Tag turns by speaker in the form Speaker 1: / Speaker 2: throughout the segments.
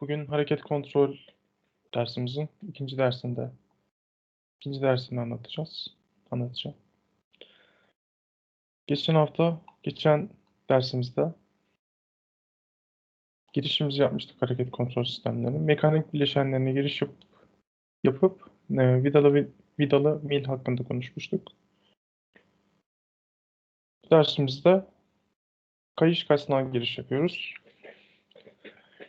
Speaker 1: Bugün hareket kontrol dersimizin ikinci dersinde ikinci dersini anlatacağız. Anlatacağım. Geçen hafta, geçen dersimizde girişimizi yapmıştık hareket kontrol sistemlerinin. Mekanik bileşenlerine giriş yapıp, yapıp e, vidalı, vi- vidalı mil hakkında konuşmuştuk. Bu dersimizde kayış kasnağa giriş yapıyoruz.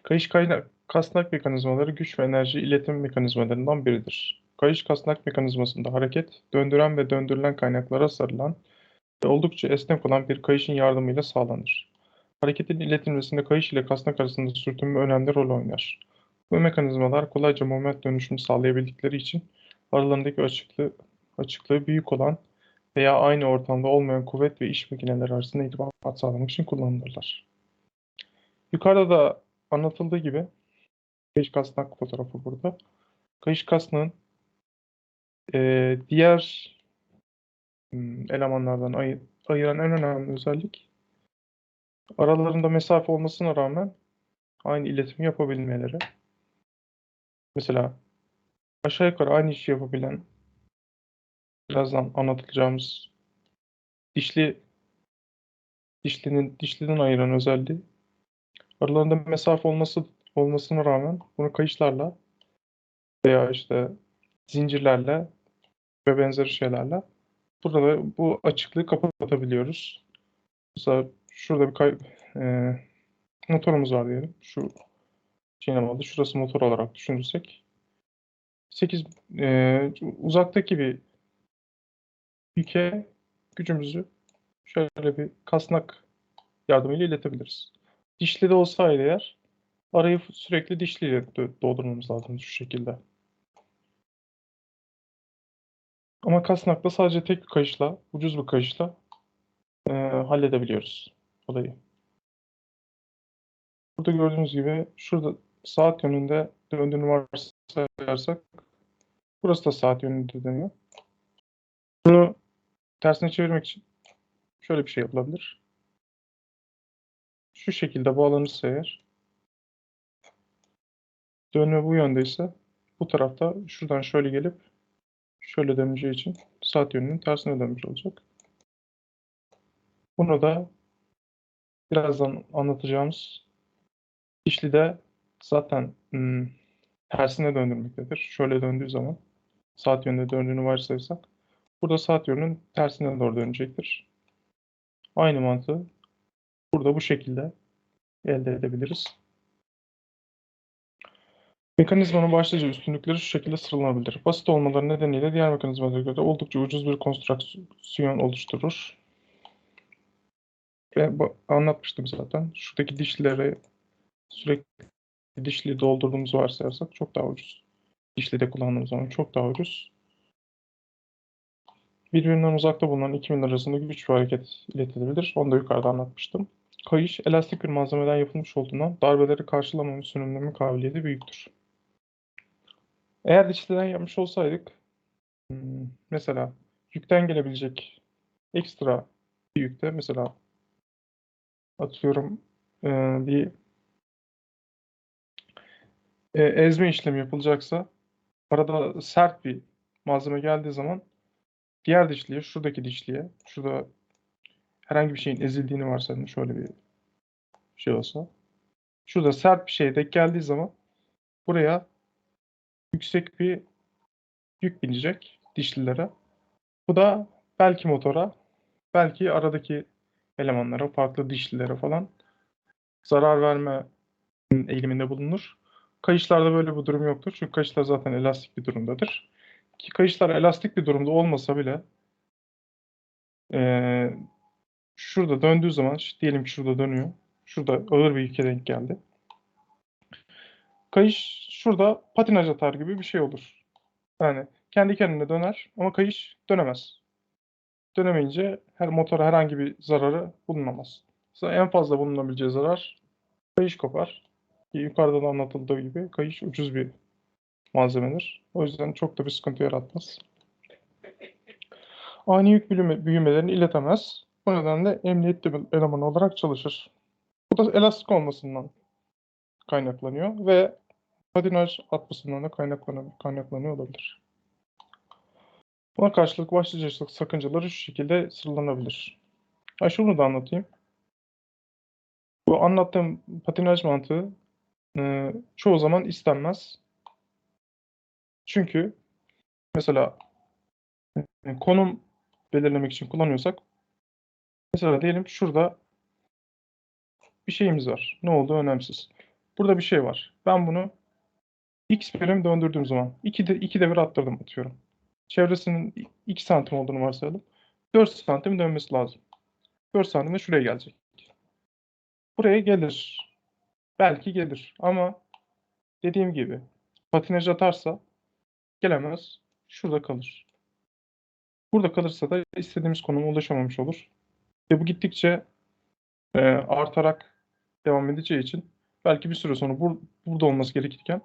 Speaker 1: Kayış kaynak, kasnak mekanizmaları güç ve enerji iletim mekanizmalarından biridir. Kayış kasnak mekanizmasında hareket, döndüren ve döndürülen kaynaklara sarılan ve oldukça esnek olan bir kayışın yardımıyla sağlanır. Hareketin iletilmesinde kayış ile kasnak arasında sürtünme önemli rol oynar. Bu mekanizmalar kolayca moment dönüşümü sağlayabildikleri için aralarındaki açıklığı, açıklığı büyük olan veya aynı ortamda olmayan kuvvet ve iş makineleri arasında irtibat sağlamak için kullanılırlar. Yukarıda da anlatıldığı gibi kayış kasnak fotoğrafı burada. Kayış kasnağın eee, diğer hmm, elemanlardan ayı- ayıran en önemli özellik aralarında mesafe olmasına rağmen aynı iletimi yapabilmeleri. Mesela aşağı yukarı aynı işi yapabilen birazdan anlatacağımız dişli dişlinin dişliden ayıran özelliği aralarında mesafe olması olmasına rağmen bunu kayışlarla veya işte zincirlerle ve benzeri şeylerle burada da bu açıklığı kapatabiliyoruz. Mesela şurada bir kay- e, motorumuz var diyelim. Şu şeyin oldu. Şurası motor olarak düşünürsek 8 e, uzaktaki bir yüke gücümüzü şöyle bir kasnak yardımıyla iletebiliriz. Dişli de olsaydı eğer arayı sürekli dişliyle doldurmamız lazım şu şekilde. Ama kasnakta sadece tek bir kayışla, ucuz bir kayışla e, halledebiliyoruz olayı. Burada gördüğünüz gibi şurada saat yönünde döndüğünü varsayarsak burası da saat yönünde dönüyor. Bunu tersine çevirmek için şöyle bir şey yapılabilir. Şu şekilde bağlanırsa eğer dönme bu yöndeyse bu tarafta şuradan şöyle gelip şöyle döneceği için saat yönünün tersine dönmüş olacak. Bunu da birazdan anlatacağımız dişli de zaten hmm, tersine döndürmektedir. Şöyle döndüğü zaman saat yönünde döndüğünü varsayarsak burada saat yönünün tersine doğru dönecektir. Aynı mantığı burada bu şekilde elde edebiliriz. Mekanizmanın başlıca üstünlükleri şu şekilde sıralanabilir. Basit olmaları nedeniyle diğer mekanizmalara göre oldukça ucuz bir konstrüksiyon oluşturur. Ve anlatmıştım zaten. Şuradaki dişleri sürekli dişli doldurduğumuzu varsayarsak çok daha ucuz. Dişli de kullandığımız zaman çok daha ucuz. Birbirinden uzakta bulunan iki milin arasında güç ve hareket iletilebilir. Onu da yukarıda anlatmıştım. Kayış elastik bir malzemeden yapılmış olduğundan darbeleri karşılama ve sürünme kabiliyeti büyüktür. Eğer dişliden yapmış olsaydık hmm, mesela yükten gelebilecek ekstra bir yükte mesela atıyorum e, bir e, ezme işlemi yapılacaksa arada sert bir malzeme geldiği zaman diğer dişliye, şuradaki dişliye, şurada herhangi bir şeyin ezildiğini varsayalım şöyle bir şey olsa. Şurada sert bir şey denk geldiği zaman buraya yüksek bir yük binecek dişlilere. Bu da belki motora, belki aradaki elemanlara, farklı dişlilere falan zarar verme eğiliminde bulunur. Kayışlarda böyle bir durum yoktur. Çünkü kayışlar zaten elastik bir durumdadır. Ki kayışlar elastik bir durumda olmasa bile eee, şurada döndüğü zaman, diyelim ki şurada dönüyor. Şurada ağır bir yüke denk geldi. Kayış şurada patinaj atar gibi bir şey olur. Yani kendi kendine döner ama kayış dönemez. Dönemeyince her motora herhangi bir zararı bulunamaz. Mesela en fazla bulunabileceği zarar kayış kopar. Yukarıda da anlatıldığı gibi kayış ucuz bir malzemedir. O yüzden çok da bir sıkıntı yaratmaz. Ani yük büyüme, büyümelerini iletemez. Bu nedenle emniyetli bir eleman olarak çalışır. Bu da elastik olmasından kaynaklanıyor ve patinaj atmasından da kaynaklanıyor, olabilir. Buna karşılık başlıca sakıncaları şu şekilde sıralanabilir. Ha şunu da anlatayım. Bu anlattığım patinaj mantığı e, çoğu zaman istenmez. Çünkü mesela e, konum belirlemek için kullanıyorsak mesela diyelim şurada bir şeyimiz var. Ne olduğu önemsiz. Burada bir şey var. Ben bunu x birim döndürdüğüm zaman 2 de, iki devir attırdım atıyorum. Çevresinin 2 santim olduğunu varsayalım. 4 santim dönmesi lazım. 4 santim de şuraya gelecek. Buraya gelir. Belki gelir ama dediğim gibi patinaj atarsa gelemez. Şurada kalır. Burada kalırsa da istediğimiz konuma ulaşamamış olur. Ve bu gittikçe e, artarak devam edeceği için belki bir süre sonra bur burada olması gerekirken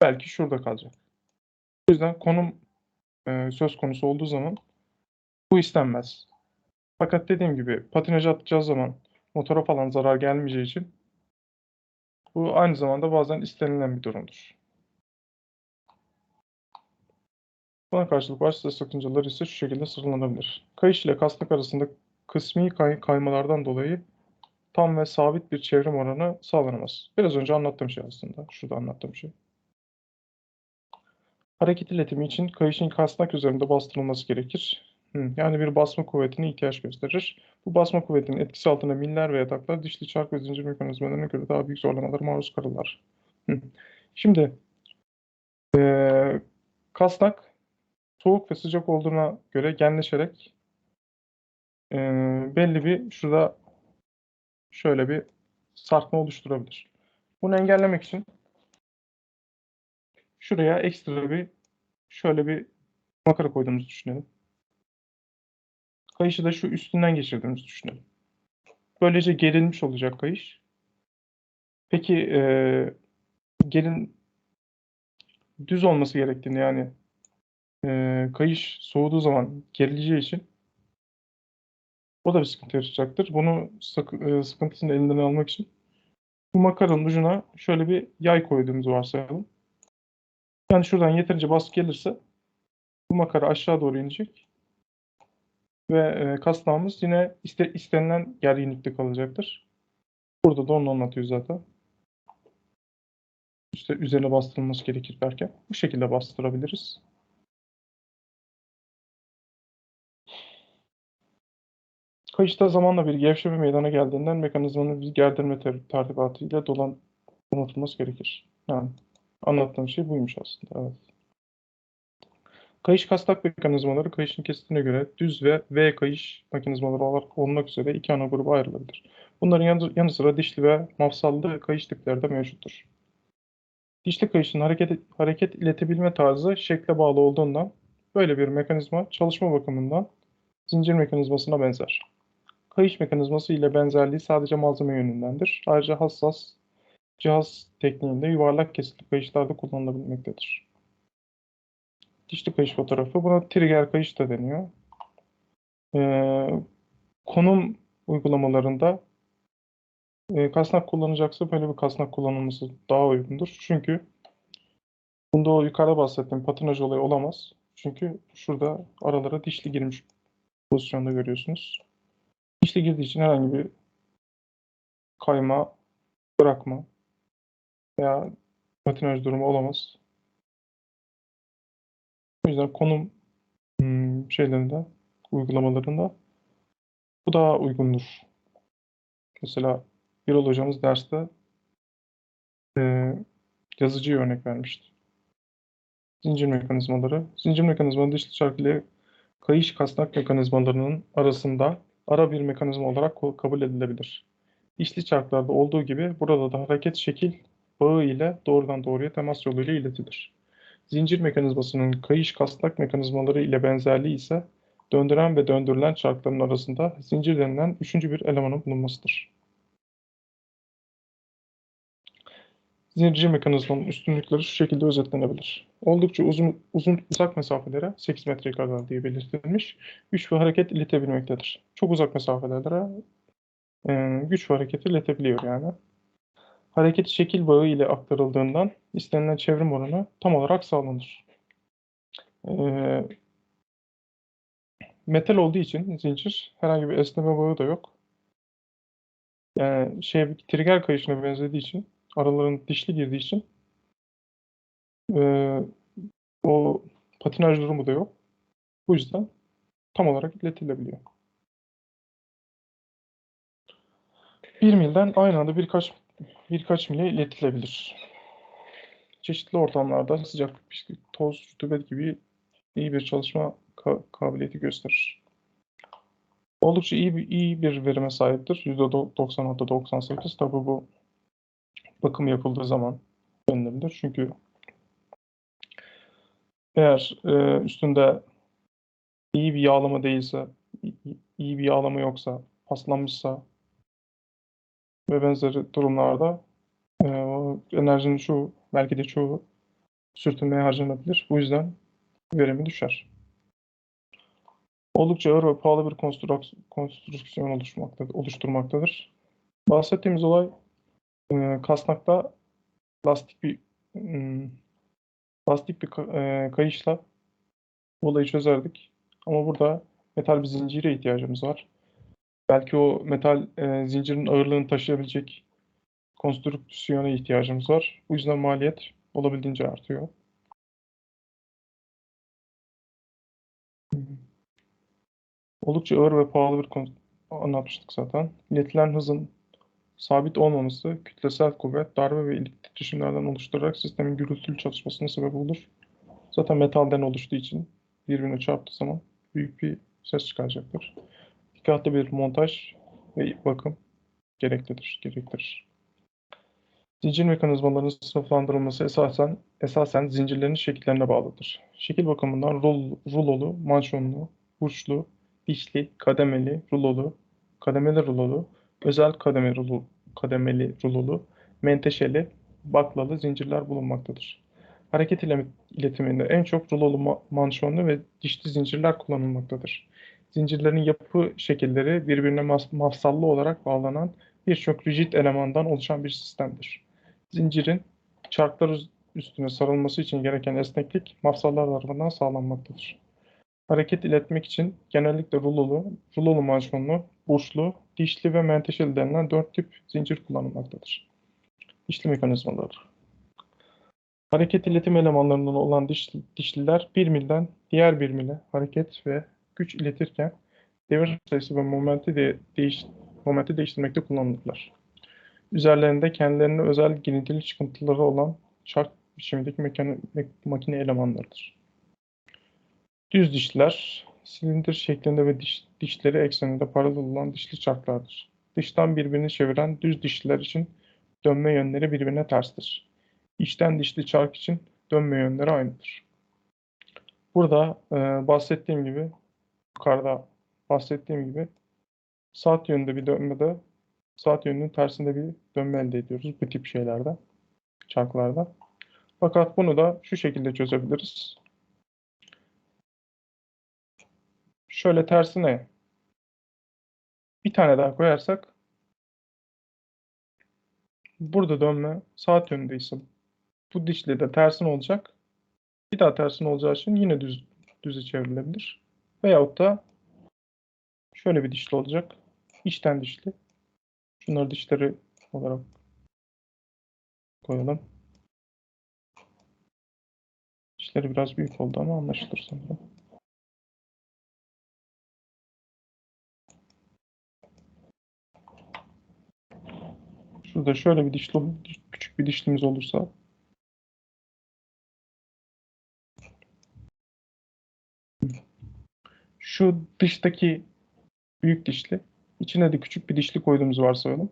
Speaker 1: belki şurada kalacak. O yüzden konum e, söz konusu olduğu zaman bu istenmez. Fakat dediğim gibi patinaj atacağı zaman motora falan zarar gelmeyeceği için bu aynı zamanda bazen istenilen bir durumdur. Buna karşılık başlıca sakıncaları ise şu şekilde sıralanabilir. Kayış ile kasnak arasında kısmi kay kaymalardan dolayı tam ve sabit bir çevrim oranı sağlanamaz. Biraz önce anlattığım şey aslında. Şurada anlattığım şey. Hareket iletimi için kayışın kasnak üzerinde bastırılması gerekir. Hı, Yani bir basma kuvvetine ihtiyaç gösterir. Bu basma kuvvetinin etkisi altında miller ve yataklar dişli çark ve zincir mekanizmalarına göre daha büyük zorlamalara maruz kalırlar. Hı. Şimdi eee, kasnak soğuk ve sıcak olduğuna göre genleşerek eee, belli bir şurada şöyle bir sarkma oluşturabilir. Bunu engellemek için şuraya ekstra bir şöyle bir makara koyduğumuzu düşünelim. Kayışı da şu üstünden geçirdiğimizi düşünelim. Böylece gerilmiş olacak kayış. Peki eee gelin düz olması gerektiğini yani eee, kayış soğuduğu zaman gerileceği için o da bir sıkıntı yaratacaktır. Bunu eee, sıkıntısını elinden almak için bu makaranın ucuna şöyle bir yay koyduğumuzu varsayalım. Yani şuradan yeterince baskı gelirse bu makara aşağı doğru inecek ve e, yine iste, istenilen gerginlikte kalacaktır. Burada da onu anlatıyor zaten. İşte üzerine bastırılması gerekir derken bu şekilde bastırabiliriz. Kayışta zamanla bir gevşeme meydana geldiğinden mekanizmanın bir gerdirme ter- tertibatıyla dolan donatılması gerekir. Yani anlattığım şey buymuş aslında. Evet. Kayış kasnak mekanizmaları kayışın kesitine göre düz ve V kayış mekanizmaları olarak olmak üzere iki ana gruba ayrılabilir. Bunların yanı, yanı sıra dişli ve mafsallı kayış tipleri de mevcuttur. Dişli kayışın hareket, hareket iletebilme tarzı şekle bağlı olduğundan böyle bir mekanizma çalışma bakımından zincir mekanizmasına benzer. Kayış mekanizması ile benzerliği sadece malzeme yönündendir. Ayrıca hassas cihaz tekniğinde yuvarlak kesitli kayışlarda kullanılabilmektedir. Dişli kayış fotoğrafı. Buna trigger kayış da deniyor. Ee, konum uygulamalarında e, kasnak kullanacaksa böyle bir kasnak kullanılması daha uygundur. Çünkü bunda o yukarıda bahsettiğim patinaj olayı olamaz. Çünkü şurada aralara dişli girmiş pozisyonda görüyorsunuz. Dişli girdiği için herhangi bir kayma, bırakma veya patinaj durumu olamaz. O yüzden konum hmm, şeylerinde, uygulamalarında bu daha uygundur. Mesela Birol hocamız derste e, yazıcıya örnek vermişti. Zincir mekanizmaları. Zincir mekanizmaları dişli çark ile kayış kasnak mekanizmalarının arasında ara bir mekanizma olarak kabul edilebilir. Dişli çarklarda olduğu gibi burada da hareket şekil bağı ile doğrudan doğruya temas yoluyla iletilir. Zincir mekanizmasının kayış kasnak mekanizmaları ile benzerliği ise döndüren ve döndürülen çarkların arasında zincir denilen üçüncü bir elemanın bulunmasıdır. Zincir mekanizmanın üstünlükleri şu şekilde özetlenebilir. Oldukça uzun, uzun uzak mesafelere 8 metreye kadar diye belirtilmiş güç ve hareket iletebilmektedir. Çok uzak mesafelere e, güç ve hareketi iletebiliyor yani. hareket şekil bağı ile aktarıldığından istenilen çevrim oranı tam olarak sağlanır. Ee, metal olduğu için zincir herhangi bir esneme bağı da yok. Yani şey trigger kayışına benzediği için aralarında dişli girdiği için ee, o patinaj durumu da yok. Bu yüzden tam olarak iletilebiliyor. Bir milden aynı anda birkaç birkaç mile iletilebilir. Çeşitli ortamlarda sıcaklık, pislik, toz, rutubet gibi iyi bir çalışma ka- kabiliyeti gösterir. Oldukça iyi bir, iyi bir verime sahiptir. %96-98 tabi bu bakım yapıldığı zaman denilebilir. Çünkü eğer e, üstünde iyi bir yağlama değilse, iyi bir yağlama yoksa, paslanmışsa ve benzeri durumlarda e, enerjinin çoğu, belki de çoğu sürtünmeye harcanabilir. Bu yüzden verimi düşer. Oldukça ağır ve pahalı bir konstrük- konstrüksiyon oluşturmaktadır. Bahsettiğimiz olay e, kasnakta lastik bir hmm, lastik bir e, kayışla olayı çözerdik. Ama burada metal bir zincire ihtiyacımız var. Belki o metal e, zincirin ağırlığını taşıyabilecek konstrüksiyona ihtiyacımız var. Bu yüzden maliyet olabildiğince artıyor. Oldukça ağır ve pahalı bir konu anlatmıştık zaten. İletilen hızın sabit olmaması, kütlesel kuvvet, darbe ve ilik titreşimlerden oluşturarak sistemin gürültülü çalışmasına sebep olur. Zaten metalden oluştuğu için birbirine çarptığı zaman büyük bir ses çıkaracaktır. Dikkatli bir montaj ve bakım gereklidir, gerektirir. Zincir mekanizmalarının sınıflandırılması esasen esasen zincirlerin şekillerine bağlıdır. Şekil bakımından rul, rulolu, manşonlu, burçlu, dişli, kademeli, rulolu, kademeli rulolu, özel kademe rulu, kademeli rulolu, menteşeli, baklalı zincirler bulunmaktadır. Hareket ile- iletiminde en çok rulolu ma- manşonlu ve dişli zincirler kullanılmaktadır. Zincirlerin yapı şekilleri birbirine mafsallı olarak bağlanan birçok rigid elemandan oluşan bir sistemdir. Zincirin çarklar üstüne sarılması için gereken esneklik mafsallar tarafından sağlanmaktadır. Hareket iletmek için genellikle rulolu, rulolu manşonlu, burçlu, dişli ve menteşeli denilen dört tip zincir kullanılmaktadır. Dişli mekanizmaları. Hareket iletim elemanlarından olan diş, dişliler bir milden diğer bir mile hareket ve güç iletirken devir sayısı ve momenti de değiş, momenti değiştirmekte kullanılırlar. Üzerlerinde kendilerine özel girintili çıkıntıları olan çark biçimindeki mekani- mek- makine elemanlarıdır. Düz dişler, silindir şeklinde ve diş, dişleri ekseninde paralel olan dişli çarklardır. Dıştan birbirini çeviren düz dişliler için dönme yönleri birbirine terstir. İçten dişli çark için dönme yönleri aynıdır. Burada e, bahsettiğim gibi, yukarıda bahsettiğim gibi saat yönünde bir dönmede, saat yönünün tersinde bir dönme elde ediyoruz bu tip şeylerde, çarklarda. Fakat bunu da şu şekilde çözebiliriz. Şöyle tersine bir tane daha koyarsak burada dönme saat yönündeyse bu dişli de tersine olacak. Bir daha tersine olacağı için yine düz düze çevrilebilir. Veyahut da şöyle bir dişli olacak. İçten dişli. Şunları dişleri olarak koyalım. Dişleri biraz büyük oldu ama anlaşılır sanırım. Şurada şöyle bir dişli, küçük bir dişlimiz olursa şu dıştaki büyük dişli, içine de küçük bir dişli koyduğumuz varsayalım.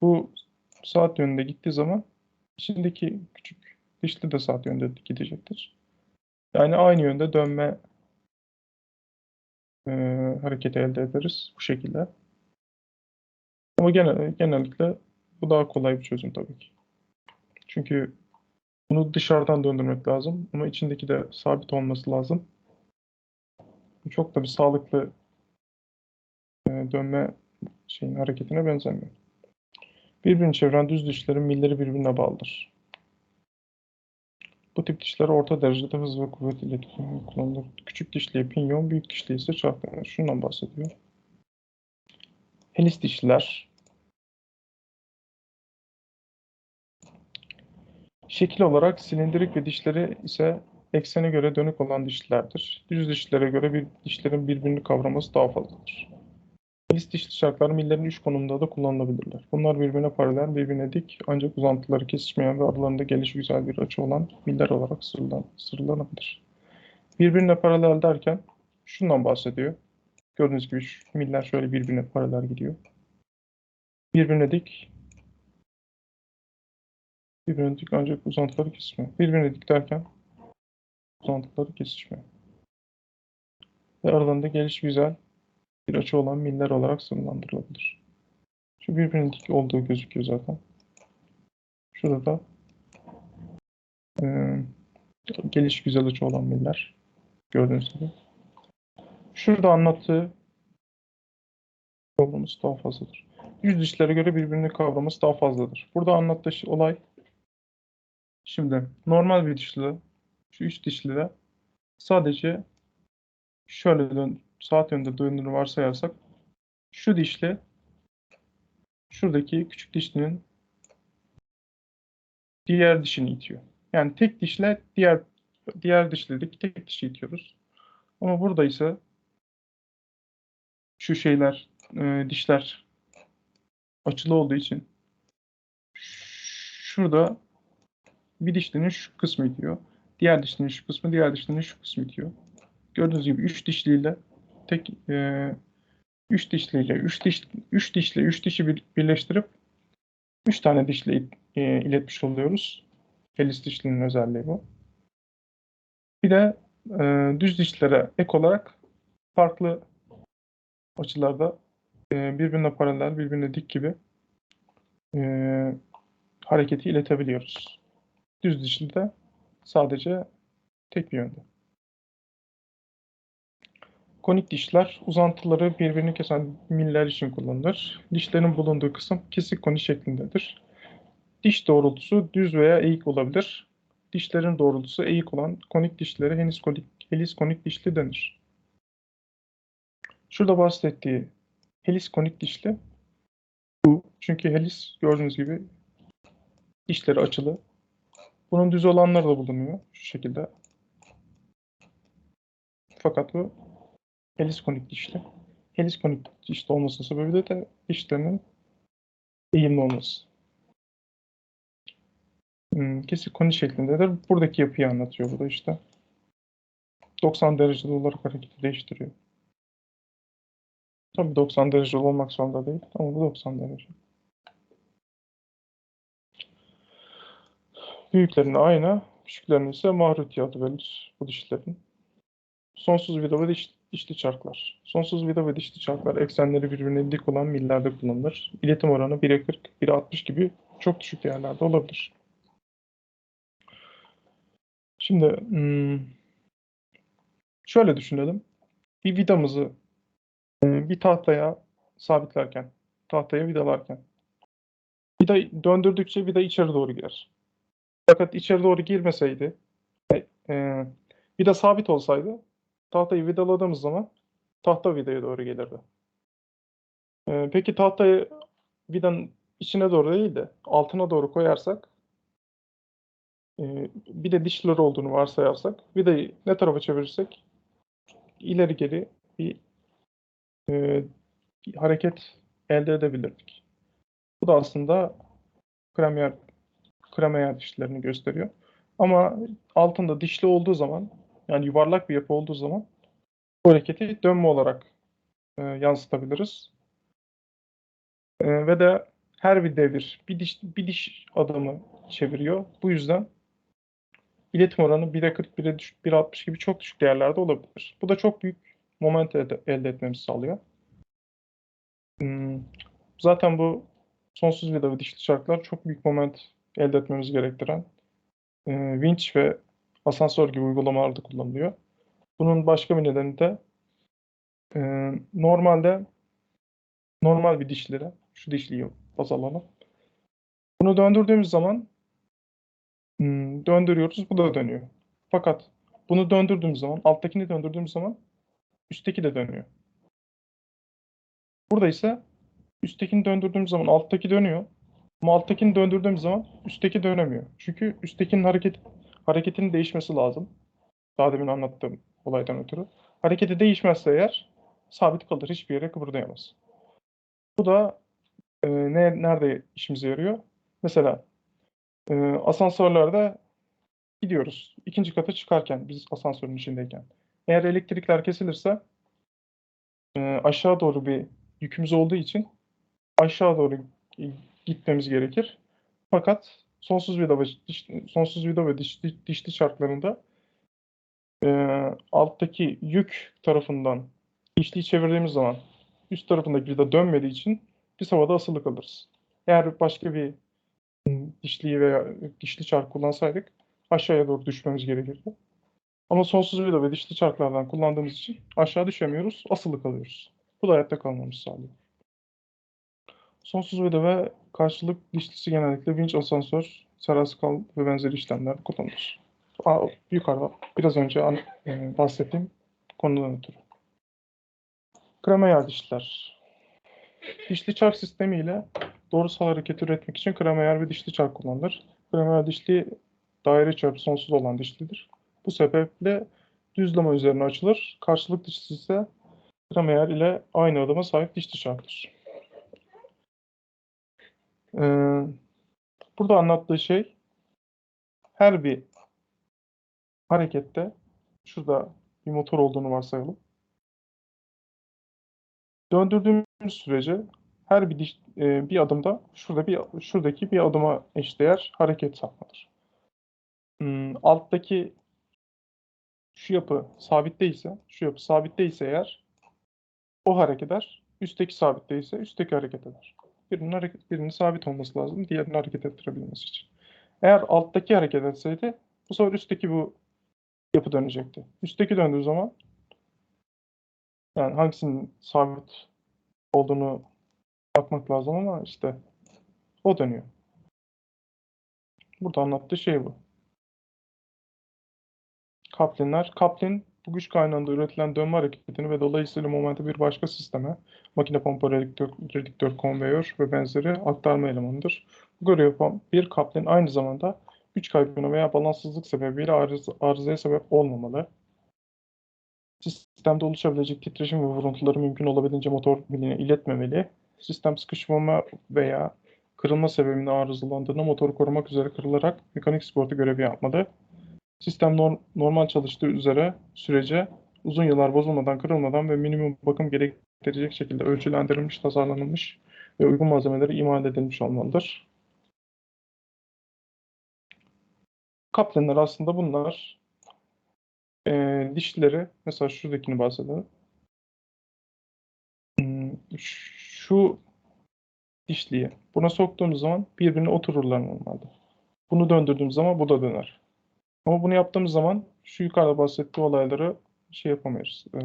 Speaker 1: Bu saat yönünde gittiği zaman içindeki küçük dişli de saat yönünde gidecektir. Yani aynı yönde dönme e, hareketi elde ederiz bu şekilde. Ama genel, genellikle bu daha kolay bir çözüm tabii ki. Çünkü bunu dışarıdan döndürmek lazım ama içindeki de sabit olması lazım. Çok da bir sağlıklı e, dönme şeyin hareketine benzemiyor. Birbirini çeviren düz dişlerin milleri birbirine bağlıdır. Bu tip dişler orta derecede hız ve kuvvet iletişimi kullanılır. Küçük dişliye pinyon, büyük dişliye ise denir. Şundan bahsediyor. Helis dişliler şekil olarak silindirik ve dişleri ise eksene göre dönük olan dişlilerdir. Düz dişlere göre bir dişlerin birbirini kavraması daha fazladır. Helis dişli çarklar millerin üç konumunda da kullanılabilirler. Bunlar birbirine paralel, birbirine dik ancak uzantıları kesişmeyen ve aralarında geliş güzel bir açı olan miller olarak sırlan, sırlanabilir. Birbirine paralel derken şundan bahsediyor. Gördüğünüz gibi miller şöyle birbirine paralel gidiyor. Birbirine dik. Birbirine dik ancak uzantıları kesişmiyor. Birbirine dik derken uzantıları kesişmiyor. Ve aralarında geliş güzel bir açı olan miller olarak sınırlandırılabilir. Şu birbirine dik olduğu gözüküyor zaten. Şurada da eee, geliş güzel açı olan miller. Gördüğünüz gibi. Şurada anlattığı kavraması daha fazladır. Yüz dişlere göre birbirini kavraması daha fazladır. Burada anlattığı şey- olay şimdi normal bir dişli şu üç dişli de sadece şöyle dön, saat yönünde döndüğünü varsayarsak şu dişli şuradaki küçük dişlinin diğer dişini itiyor. Yani tek dişle diğer diğer dişledeki tek dişi itiyoruz. Ama burada ise şu şeyler e, dişler açılı olduğu için şurada bir dişlinin şu kısmı itiyor. Diğer dişlinin şu kısmı, diğer dişlinin şu kısmı itiyor. Gördüğünüz gibi üç dişliyle tek e, üç dişliyle üç diş üç dişle üç dişi bir, birleştirip üç tane dişle e, iletmiş oluyoruz. Helis dişlinin özelliği bu. Bir de e, düz dişlere ek olarak farklı açılarda e, birbirine paralel, birbirine dik gibi e, hareketi iletebiliyoruz. Düz de sadece tek bir yönde. Konik dişler uzantıları birbirini kesen miller için kullanılır. Dişlerin bulunduğu kısım kesik koni şeklindedir. Diş doğrultusu düz veya eğik olabilir. Dişlerin doğrultusu eğik olan konik dişlere helis konik, helis konik dişli denir. Şurada bahsettiği helis konik dişli bu. Çünkü helis gördüğünüz gibi dişleri açılı. Bunun düz olanları da bulunuyor şu şekilde. Fakat bu helis konik dişli. Helis konik dişli olmasının sebebi de, de dişlerinin eğimli olması. Hmm, kesik koni şeklindedir. Buradaki yapıyı anlatıyor bu da işte. 90 dereceli olarak hareketi değiştiriyor. Tabii 90 derece olmak zorunda değil ama bu 90 derece. Büyüklerine ayna, küçüklerine ise mahruti adı verilir bu dişlerin. Sonsuz vida ve diş, dişli çarklar. Sonsuz vida ve dişli çarklar eksenleri birbirine dik olan millerde kullanılır. İletim oranı 1'e 40, 1'e 60 gibi çok düşük değerlerde olabilir. Şimdi hmm, şöyle düşünelim. Bir vidamızı e, bir tahtaya sabitlerken, tahtaya vidalarken vida döndürdükçe vida içeri doğru girer. Fakat içeri doğru girmeseydi, e, e, vida sabit olsaydı tahtayı vidaladığımız zaman tahta vidaya doğru gelirdi. E, peki tahtayı vidanın içine doğru değil de altına doğru koyarsak e, bir de dişleri olduğunu varsayarsak vidayı ne tarafa çevirirsek ileri geri bir, e, bir hareket elde edebilirdik. Bu da aslında kremiyer kremiyer dişlerini gösteriyor. Ama altında dişli olduğu zaman yani yuvarlak bir yapı olduğu zaman bu hareketi dönme olarak e, yansıtabiliriz. E, ve de her bir devir bir diş bir diş adımı çeviriyor. Bu yüzden iletim oranı 1'e 40, 1'e 1'e 60 gibi çok düşük değerlerde olabilir. Bu da çok büyük moment elde, elde etmemizi sağlıyor. Hmm, zaten bu sonsuz vida ve dişli çarklar çok büyük moment elde etmemiz gerektiren e, winch ve asansör gibi uygulamalarda kullanılıyor. Bunun başka bir nedeni de e, normalde normal bir dişlere, şu dişliyi baz alalım. Bunu döndürdüğümüz zaman hmm, döndürüyoruz. Bu da dönüyor. Fakat bunu döndürdüğümüz zaman, alttakini döndürdüğümüz zaman üstteki de dönüyor. Burada ise üsttekini döndürdüğümüz zaman alttaki dönüyor. Ama alttakini döndürdüğümüz zaman üstteki dönemiyor. Çünkü üsttekinin hareket hareketinin değişmesi lazım. Daha demin anlattığım olaydan ötürü. Hareketi değişmezse eğer sabit kalır. Hiçbir yere kıpırdayamaz. Bu da e, ne, nerede işimize yarıyor? Mesela e, asansörlerde gidiyoruz. İkinci kata çıkarken biz asansörün içindeyken. Eğer elektrikler kesilirse e, aşağı doğru bir yükümüz olduğu için aşağı doğru gitmemiz gerekir. Fakat sonsuz vida ve diş, sonsuz vida ve dişli, dişli çarklarında e, alttaki yük tarafından dişliyi çevirdiğimiz zaman üst tarafındaki vida dönmediği için biz havada asılı kalırız. Eğer başka bir dişliyi veya dişli çark kullansaydık aşağıya doğru düşmemiz gerekirdi. Ama sonsuz vida ve dişli çarklardan kullandığımız için aşağı düşemiyoruz, asılı kalıyoruz. Bu da hayatta kalmamızı sağlıyor. Sonsuz ve karşılık dişlisi genellikle vinç, asansör, seraskal ve benzeri işlemler kullanılır. Aa, yukarıda biraz önce an, e, bahsettiğim konudan ötürü. Kremeyer dişliler. Dişli çark sistemiyle doğrusal hareket üretmek için kremeyer ve dişli çark kullanılır. Kremeyer dişli daire çarpı sonsuz olan dişlidir. Bu sebeple düzleme üzerine açılır. Karşılık dişlisi ise kremeyer ile aynı adıma sahip dişli çarktır. Ee, burada anlattığı şey her bir harekette şurada bir motor olduğunu varsayalım. Döndürdüğümüz sürece her bir diş, e, bir adımda şurada bir şuradaki bir adıma eşdeğer hareket sağlanır. Hmm, alttaki şu yapı sabit değilse, şu yapı sabit değilse eğer o hareket eder. Üstteki sabit değilse üstteki hareket eder. Birinin, hareket, birinin sabit olması lazım diğerini hareket ettirebilmesi için. Eğer alttaki hareket etseydi bu sefer üstteki bu yapı dönecekti. Üstteki döndüğü zaman yani hangisinin sabit olduğunu bakmak lazım ama işte o dönüyor. Burada anlattığı şey bu. Kaplinler. Kaplin bu güç kaynağında üretilen dönme hareketini ve dolayısıyla momenti bir başka sisteme, makine pompa, redüktör, redüktör konveyör ve benzeri aktarma elemanıdır. Bu görev yapan bir kaplin aynı zamanda güç kaybına veya balanssızlık sebebiyle arız, arızaya sebep olmamalı. Sistemde oluşabilecek titreşim ve vuruntuları mümkün olabildiğince motor miline iletmemeli. Sistem sıkışmama veya kırılma sebebinde arızalandığında motoru korumak üzere kırılarak mekanik sigorta görevi yapmalı. Sistem norm, normal çalıştığı üzere sürece uzun yıllar bozulmadan, kırılmadan ve minimum bakım gerektirecek şekilde ölçülendirilmiş, tasarlanılmış ve uygun malzemeleri imal edilmiş olmalıdır. Kaplanlar aslında bunlar e, dişleri, mesela şuradakini bahsedelim. Hmm, şu dişliyi buna soktuğumuz zaman birbirine otururlar normalde. Bunu döndürdüğümüz zaman bu da döner. Ama bunu yaptığımız zaman şu yukarıda bahsettiği olayları şey yapamayız. E,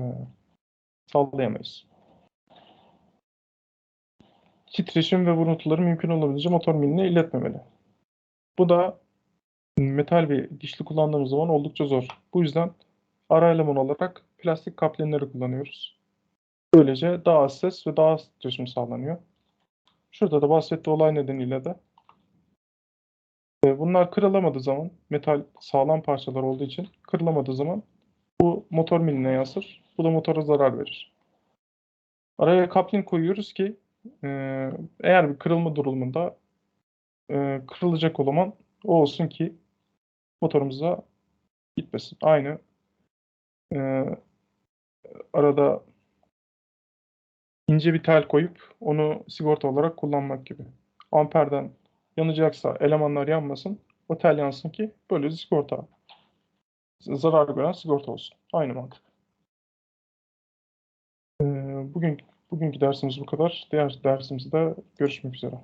Speaker 1: sallayamayız. Titreşim ve vuruntuları mümkün olabildiğince motor miline iletmemeli. Bu da metal bir dişli kullandığımız zaman oldukça zor. Bu yüzden ara eleman olarak plastik kaplinleri kullanıyoruz. Böylece daha az ses ve daha az titreşim sağlanıyor. Şurada da bahsettiği olay nedeniyle de bunlar kırılamadığı zaman metal sağlam parçalar olduğu için kırılamadığı zaman bu motor miline yansır. Bu da motora zarar verir. Araya coupling koyuyoruz ki e, eğer bir kırılma durumunda e, kırılacak olan o olsun ki motorumuza gitmesin. Aynı e, arada ince bir tel koyup onu sigorta olarak kullanmak gibi. Amperden yanacaksa elemanlar yanmasın. O tel yansın ki böyle sigorta. Zarar gören sigorta olsun. Aynı mantık. Ee, bugün, bugünkü dersimiz bu kadar. Diğer dersimizde görüşmek üzere.